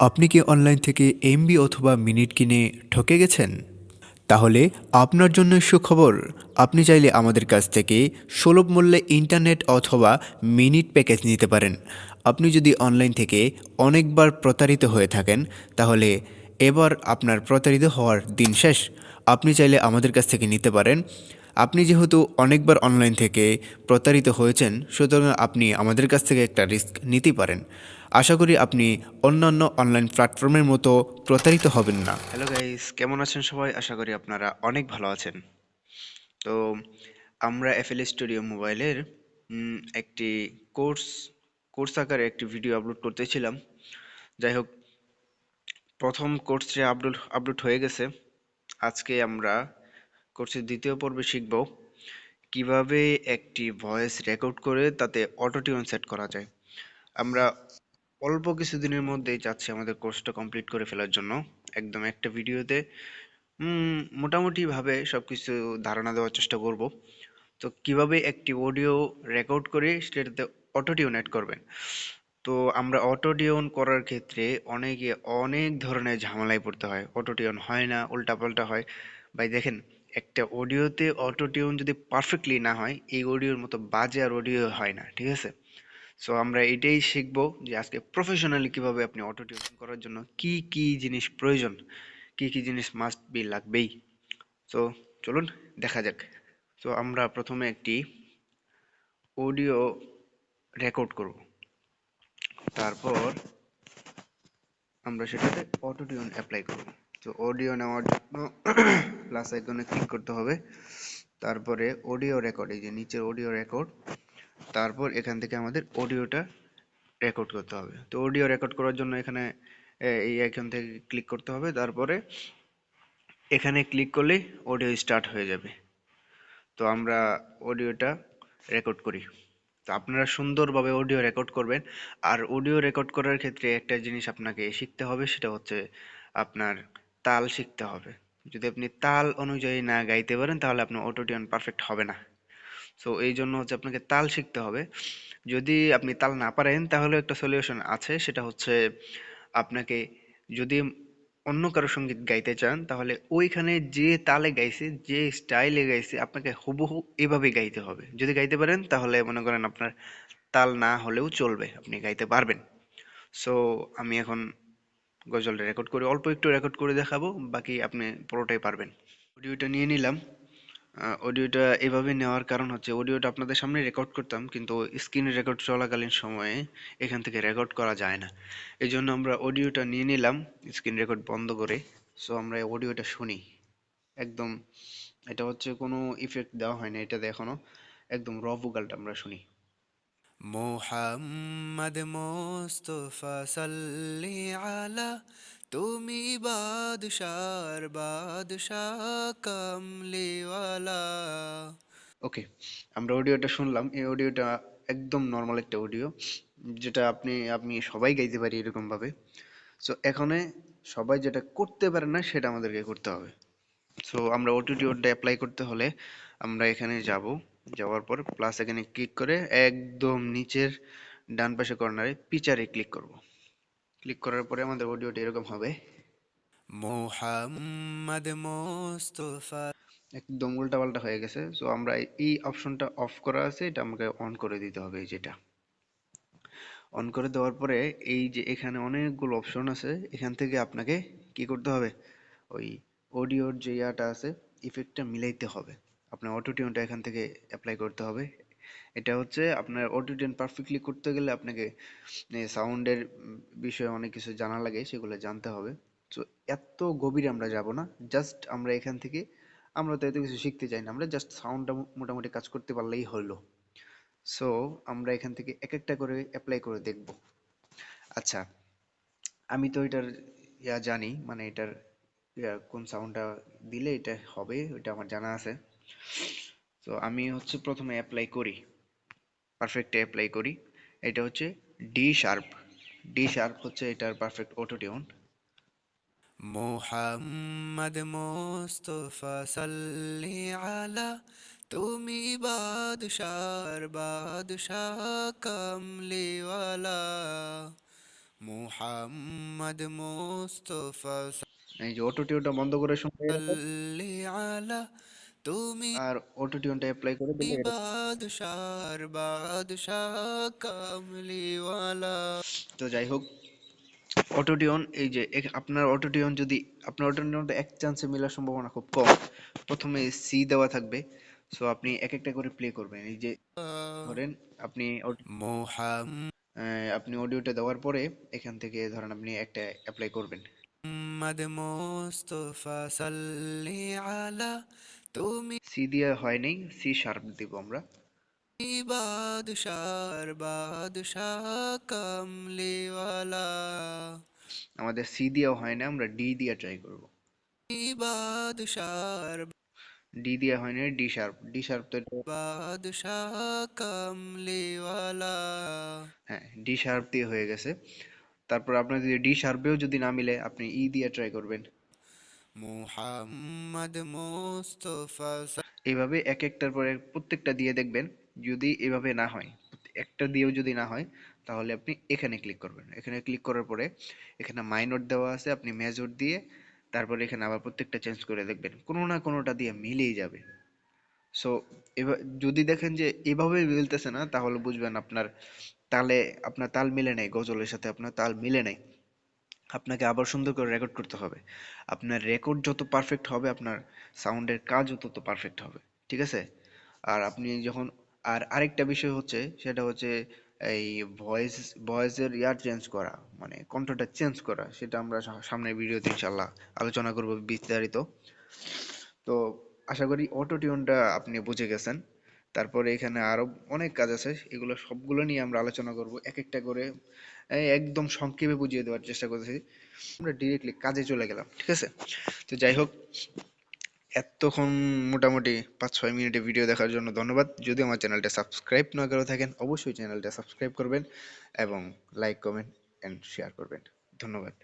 আপনি কি অনলাইন থেকে এমবি অথবা মিনিট কিনে ঠকে গেছেন? তাহলে আপনার জন্য সুখবর, আপনি চাইলে আমাদের কাছ থেকে সুলভ মূল্যে ইন্টারনেট অথবা মিনিট প্যাকেজ নিতে পারেন। আপনি যদি অনলাইন থেকে অনেকবার প্রতারিত হয়ে থাকেন, তাহলে এবার আপনার প্রতারিত হওয়ার দিন শেষ। আপনি চাইলে আমাদের কাছ থেকে নিতে পারেন আপনি যেহেতু অনেকবার অনলাইন থেকে প্রতারিত হয়েছেন, সুতরাং আপনি আমাদের কাছ থেকে একটা রিস্ক নিতে পারেন। আশা করি আপনি অন্যান্য অনলাইন প্ল্যাটফর্মের মতো প্রতারিত হবেন না। হ্যালো গাইস কেমন আছেন সবাই? আশা করি আপনারা অনেক ভালো আছেন। তো আমরা এফএল স্টুডিও মোবাইলের একটি কোর্স কোর্স আকারে একটি ভিডিও আপলোড করতেছিলাম। যাই হোক, প্রথম কোর্সটি আপলোড আপলোড হয়ে গেছে। আজকে আমরা কোর্সের দ্বিতীয় পর্বে শিখব কীভাবে একটি ভয়েস রেকর্ড করে তাতে অটো টিউন সেট করা যায়। আমরা অল্প কিছুদিনের মধ্যেই চাচ্ছি আমাদের কোর্সটা কমপ্লিট করে ফেলার জন্য। একদম একটা ভিডিওতে উম, মোটামুটি ভাবে সবকিছু ধারণা দেওয়ার চেষ্টা করব। তো কীভাবে একটি অডিও রেকর্ড করে সেটাতে অটো টিউন অ্যাড করবেন? তো আমরা অটো টিউন করার ক্ষেত্রে অনেকে অনেক ধরনের ঝামেলায় পড়তে হয়। অটো টিউন হয় না উল্টাপাল্টা হয়। ভাই দেখেন একটা অডিওতে অটো টিউন যদি পারফেক্টলি না হয়, এই অডিওর মতো বাজে আর অডিও হয় না, ঠিক আছে? সো আমরা এটাই শিখব যে আজকে প্রফেশনালি কীভাবে আপনি অটো টিউন করার জন্য কি কি জিনিস প্রয়োজন, কি কি জিনিস মাস্ট বি লাগবেই। সো চলুন দেখা যাক। তো আমরা প্রথমে একটি অডিও রেকর্ড করব। তারপর আমরা সেটাতে অটো টিউন অ্যাপ্লাই করব। তো অডিও নেওয়ার জন্য প্লাস আইকনে ক্লিক করতে হবে। তারপরে অডিও রেকর্ড এই যে নিচের অডিও রেকর্ড তারপর এখান থেকে আমাদের অডিওটা রেকর্ড করতে হবে। তো অডিও রেকর্ড করার জন্য এখানে এই এখান থেকে ক্লিক করতে হবে। তারপরে এখানে ক্লিক করলেই অডিও স্টার্ট হয়ে যাবে। তো আমরা অডিওটা রেকর্ড করি। তো আপনারা সুন্দরভাবে অডিও রেকর্ড করবেন। আর অডিও রেকর্ড করার ক্ষেত্রে একটা জিনিস আপনাকে শিখতে হবে, সেটা হচ্ছে আপনার তাল শিখতে হবে। যদি আপনি তাল অনুযায়ী না গাইতে পারেন, তাহলে আপনার অটো টিউন পারফেক্ট হবে না। সো এই জন্য হচ্ছে আপনাকে তাল শিখতে হবে। যদি আপনি তাল না পারেন, তাহলে একটা সলিউশন আছে, সেটা হচ্ছে আপনাকে যদি অন্য কারও সংগীত গাইতে চান, তাহলে ওইখানে যে তালে গাইছে, যে স্টাইলে গাইছে, আপনাকে হুবহু এভাবে গাইতে হবে। যদি গাইতে পারেন, তাহলে মনে করেন আপনার তাল না হলেও চলবে, আপনি গাইতে পারবেন। সো আমি এখন গজলটা রেকর্ড করে, অল্প একটু রেকর্ড করে দেখাবো, বাকি আপনি পুরোটাই পারবেন। অডিওটা নিয়ে নিলাম। অডিওটা এভাবে নেওয়ার কারণ হচ্ছে অডিওটা আপনাদের সামনে রেকর্ড করতাম, কিন্তু স্ক্রিনে রেকর্ড চলাকালীন সময়ে এখান থেকে রেকর্ড করা যায় না। এই জন্য আমরা অডিওটা নিয়ে নিলাম স্ক্রিন রেকর্ড বন্ধ করে। সো আমরা অডিওটা শুনি। একদম, এটা হচ্ছে কোনো ইফেক্ট দেওয়া হয়নি, এটাতে এখনও। একদম র ভোকালটা আমরা শুনি। মোহাম্মদ মোস্তফা সাল্লি আলা, তুমি বাদশার বাদশাহ কামলিওয়ালা ওকে আমরা অডিওটা শুনলাম। এই অডিওটা একদম নর্মাল একটা অডিও, যেটা আপনি আপনি সবাই গাইতে পারি এরকম ভাবে সো এখানে সবাই যেটা করতে পারে না, সেটা আমাদেরকে করতে হবে। সো আমরা অডিওটা অ্যাপ্লাই করতে হলে আমরা এখানে যাব। যাওয়ার পর প্লাস এখানে ক্লিক করে একদম নিচের ডান পাশে কর্নারে পিচারে ক্লিক করব। ক্লিক করার পরে আমাদের অডিওটা এরকম হবে। মোহাম্মদ মোস্তফা। একদম উল্টাপাল্টা হয়ে গেছে। সো আমরা এই অপশনটা অফ করা আছে এটা আমাকে অন করে দিতে হবে এই যেটা। অন করে দেওয়ার পরে এই যে এখানে অনেকগুলো অপশন আছে এখান থেকে আপনাকে কি করতে হবে? ওই অডিওর যে ইয়াটা আছে ইফেক্টটা মিলাইতে হবে। আপনার অটো টিউনটা এখান থেকে অ্যাপ্লাই করতে হবে। এটা হচ্ছে আপনার অটো টিউন পারফেক্টলি করতে গেলে আপনাকে সাউন্ডের বিষয়ে অনেক কিছু জানা লাগে, সেগুলো জানতে হবে। তো এত গভীরে আমরা যাব না। জাস্ট আমরা এখান থেকে, আমরা তো এত কিছু শিখতে চাই না। আমরা জাস্ট সাউন্ডটা মোটামুটি কাজ করতে পারলেই হলো। সো আমরা এখান থেকে এক একটা করে অ্যাপ্লাই করে দেখব। আচ্ছা আমি তো এটার, ইয়া জানি মানে এটার কোন সাউন্ডটা দিলে এটা হবে ওটা আমার জানা আছে। তো আমি হচ্ছে প্রথমে অ্যাপ্লাই করি। পারফেক্ট অ্যাপ্লাই করি। এটা হচ্ছে ডি শার্প ডি শার্প হচ্ছে এটার perfect auto tune Mohammad Mustafa সাল্লি আলা তুমি বাদশার বাদশাহ কামলিওয়ালা। মুহাম্মদ মুস্তফা এই যে অটো টিউনটা বন্ধ করে শুনতে আলা তুমি আর অটো টিউনটা অ্যাপ্লাই করে দিলে বাদশার বাদশাহ কামলিওয়ালা। তো যাই হোক অটো টিউন এই যে আপনার অটো টিউন যদি আপনার অটো টিউনটা এক চান্সে মেলার সম্ভাবনা খুব কম। প্রথমে সি দেওয়া থাকবে। সো আপনি এক একটা করে প্লে করবেন। এই যে ধরেন আপনি মুহাম্মদ আহ, আপনি অডিওটা দেওয়ার পরে এখান থেকে ধরেন আপনি একটা অ্যাপ্লাই করবেন। মুস্তফা সাল্লি আলা তুমি সি দিয়ে হয় নাই সি শার্প দিব আমরা। বাদশার বাদশাহ কামলিওয়ালা। আমাদের সি দিয়েও হয় না আমরা ডি দিয়ে ট্রাই করব। বাদশার ডি দিয়ে হয় না ডি শার্প ডি শার্প তো বাদশাহ কামলিওয়ালা। হ্যাঁ ডি শার্প দিয়ে হয়ে গেছে। তারপর আপনার যদি ডি শার্পেও যদি না মিলে আপনি ই দিয়ে ট্রাই করবেন। মুহাম্মদ এইভাবে এক একটার পরে প্রত্যেকটা দিয়ে দেখবেন, যদি এভাবে না হয়, একটা দিয়েও যদি না হয়, তাহলে আপনি এখানে ক্লিক করবেন। এখানে ক্লিক করার পরে এখানে মাইনর দেওয়া আছে, আপনি মেজর দিয়ে তারপরে এখানে আবার প্রত্যেকটা চেঞ্জ করে দেখবেন। কোনো না কোনোটা দিয়ে মিলেই যাবে। সো এবার যদি দেখেন যে এভাবে মিলতেছে না, তাহলে বুঝবেন আপনার তালে আপনার তাল মিলে নাই, গজলের সাথে আপনার তাল মিলে নাই। আপনাকে আবার সুন্দর করে রেকর্ড করতে হবে। আপনার রেকর্ড যত পারফেক্ট হবে, আপনার সাউন্ডের কাজও তত পারফেক্ট হবে। ঠিক আছে? আর আপনি যখন, আর আরেকটা বিষয় হচ্ছে, সেটা হচ্ছে এই ভয়েস ভয়েসের ইয়ার চেঞ্জ করা মানে কণ্ঠটা চেঞ্জ করা, সেটা আমরা সামনের ভিডিওতে ইনশাল্লাহ আলোচনা করব বিস্তারিত। তো আশা করি অটো টিউনটা আপনি বুঝে গেছেন। তারপরে এখানে আরও অনেক কাজ আছে, এগুলো সবগুলো নিয়ে আমরা আলোচনা করব। এক একটা করে একদম সংক্ষেপে বুঝিয়ে দেওয়ার চেষ্টা করতেছি। আমরা ডিরেক্টলি কাজে চলে গেলাম, ঠিক আছে? তো যাই হোক, এতক্ষণ মোটামুটি পাঁচ ছয় মিনিটে ভিডিও দেখার জন্য ধন্যবাদ। যদি আমার চ্যানেলটা সাবস্ক্রাইব না করে থাকেন, অবশ্যই চ্যানেলটা সাবস্ক্রাইব করবেন এবং লাইক কমেন্ট অ্যান্ড শেয়ার করবেন। ধন্যবাদ।